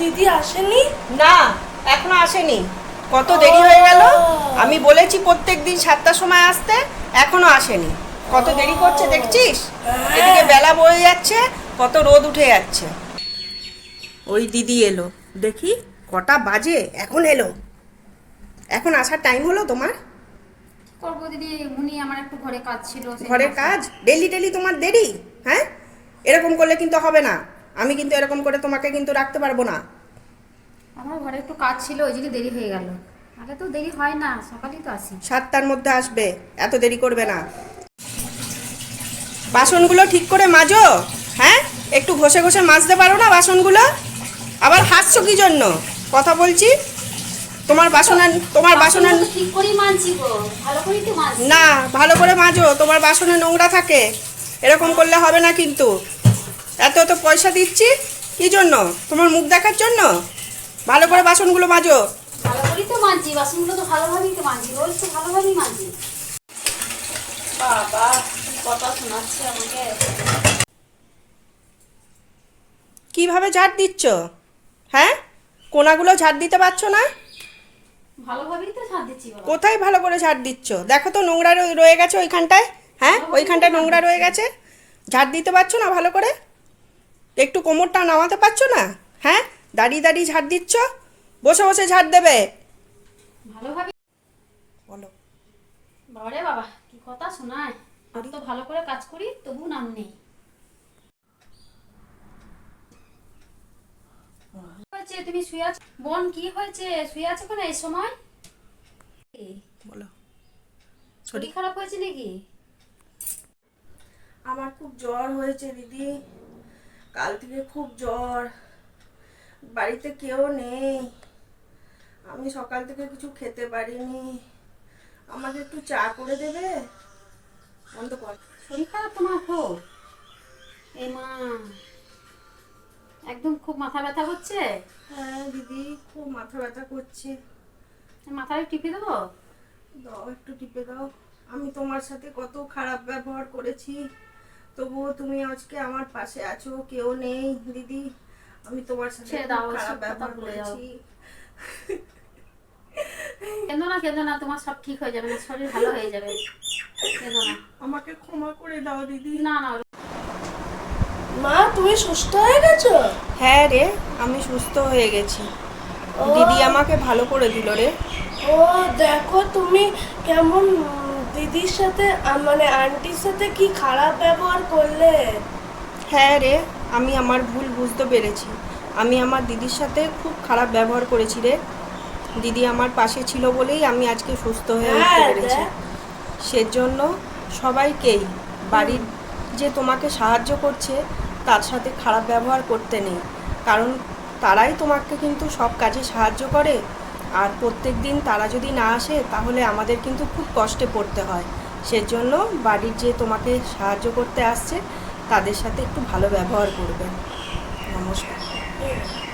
দিদি আসেনি? না এখনও আসেনি। কত দেরি হয়ে গেল? আমি বলেছি প্রত্যেক দিন সাতটার সময় আসতে এখনও আসেনি। কত দেরি করছে দেখছিস? এদিকে বেলা বয়ে যাচ্ছে কত রোদ উঠে যাচ্ছে। ওই দিদি এলো। দেখি কটা বাজে এখন এলো। এখন আসার টাইম হলো তোমার? করব দিদি উনি আমার একটু ঘরে কাজ ছিল ঘরের কাজ। ডেলি ডেলি তোমার দেরি? হ্যাঁ? এরকম করলে কিন্তু হবে না। আমি কিন্তু এরকম করে তোমাকে কিন্তু রাখতে পারব না। আমার ঘরে একটু কাজ ছিল ওই জন্য দেরি হয়ে গেল। আগে তো দেরি হয় না সকালেই তো আসি। সাতটার মধ্যে আসবে এত দেরি করবে না। বাসনগুলো ঠিক করে মাজো হ্যাঁ? একটু ঘষে ঘষে মাজতে পারো না বাসনগুলো? আবার হাসছো কি জন্য? কথা বলছি? তোমার বাসন তোমার বাসন আন- বাসনগুলো তো ঠিক করেই মানছি গো ভালো করেই তো মানছি। না ভালো করে মাজো তোমার বাসনে নোংরা থাকে। এরকম করলে হবে না কিন্তু। এত এত পয়সা দিচ্ছি? কি জন্য? তোমার মুখ দেখার জন্য? ভালো করে বাসনগুলো মাজো। ভালো করেই তো মানছি বাসনগুলো তো ভালোভাবেই তো মানছি রোজ তো ভালোভাবেই মানছি বাবা কথা শোনাচ্ছে আমাকে? কীভাবে ঝাড় দিচ্ছ? হ্যাঁ? কোনাগুলো ঝাড় দিতে পারছ না? ভালোভাবেই তো সাথ দিচ্ছি কোথায় ভালো করে ঝাড় দিচ্ছ? দেখো তো নোংরা রয়ে- রয়ে গেছে ওইখানটায় হ্যাঁ? ওইখানটায় নোংরা রয়ে গেছে। ঝাড় দিতে পারছ না ভালো করে? একটু কোমরটা নামাতে পারছ না? হ্যাঁ? দাঁড়িয়ে দাঁড়িয়ে ঝাড় দিচ্ছ? বসে বসে ঝাড় দেবে। ভালোভাবে বলো। বাবারে বাবা কি কথা শোনায়? আমি তো ভালো করে কাজ করি তবু নাম নেই। হয়েছে? তুমি শুয়ে আছো? বোন কি হয়েছে? শুয়ে আছো কেন এই সময়? বলো। শরীর খারাপ হয়েছে নাকি? আমার খুব জ্বর হয়েছে দিদি। কাল থেকে খুব জ্বর। বাড়িতে কেউ নেই। আমি সকাল থেকে কিছু খেতে পারিনি। আমাকে একটু চা করে দেবে? বন্ধ কর। শরীর খারাপ তোমার খুব এ মা, একদম খুব মাথা ব্যথা করছে? হ্যাঁ দিদি, খুব মাথা ব্যথা করছে। মাথায় টিপে দেবো? দাও, একটু টিপে দাও। আমি তোমার সাথে কত খারাপ ব্যবহার করেছি। তবুও তুমি আজকে আমার পাশে আছো কেউ নেই দিদি। আমি তোমার সাথে খারাপ ব্যবহার করেছি। কেঁদো না কেঁদো না তোমার সব ঠিক হয়ে যাবে না শরীর ভালো হয়ে যাবে। কেঁদো না। আমাকে ক্ষমা করে দাও দিদি। না না মা তুমি সুস্থ হয়ে গেছো? হ্যাঁ রে আমি সুস্থ হয়ে গেছি। দিদি আমাকে ভালো করে দিল রে। ও দেখো তুমি কেমন দিদির সাথে মানে আন্টির সাথে কি খারাপ ব্যবহার করলে? হ্যাঁ রে আমি আমার ভুল বুঝতে পেরেছি। আমি আমার দিদির সাথে খুব খারাপ ব্যবহার করেছি রে। দিদি আমার পাশে ছিল বলেই আমি আজকে সুস্থ হয়ে উঠতে হ্যাঁ, পেরেছি। সেজন্য সবাইকেই বাড়ির যে তোমাকে সাহায্য করছে তার সাথে খারাপ ব্যবহার করতে নেই। কারণ তারাই তোমাকে কিন্তু সব কাজে সাহায্য করে। আর প্রত্যেক দিন তারা যদি না আসে, তাহলে আমাদের কিন্তু খুব কষ্টে পড়তে হয়। সেজন্য বাড়ির যে তোমাকে সাহায্য করতে আসছে, তাদের সাথে একটু ভালো ব্যবহার করবেন। নমস্কার।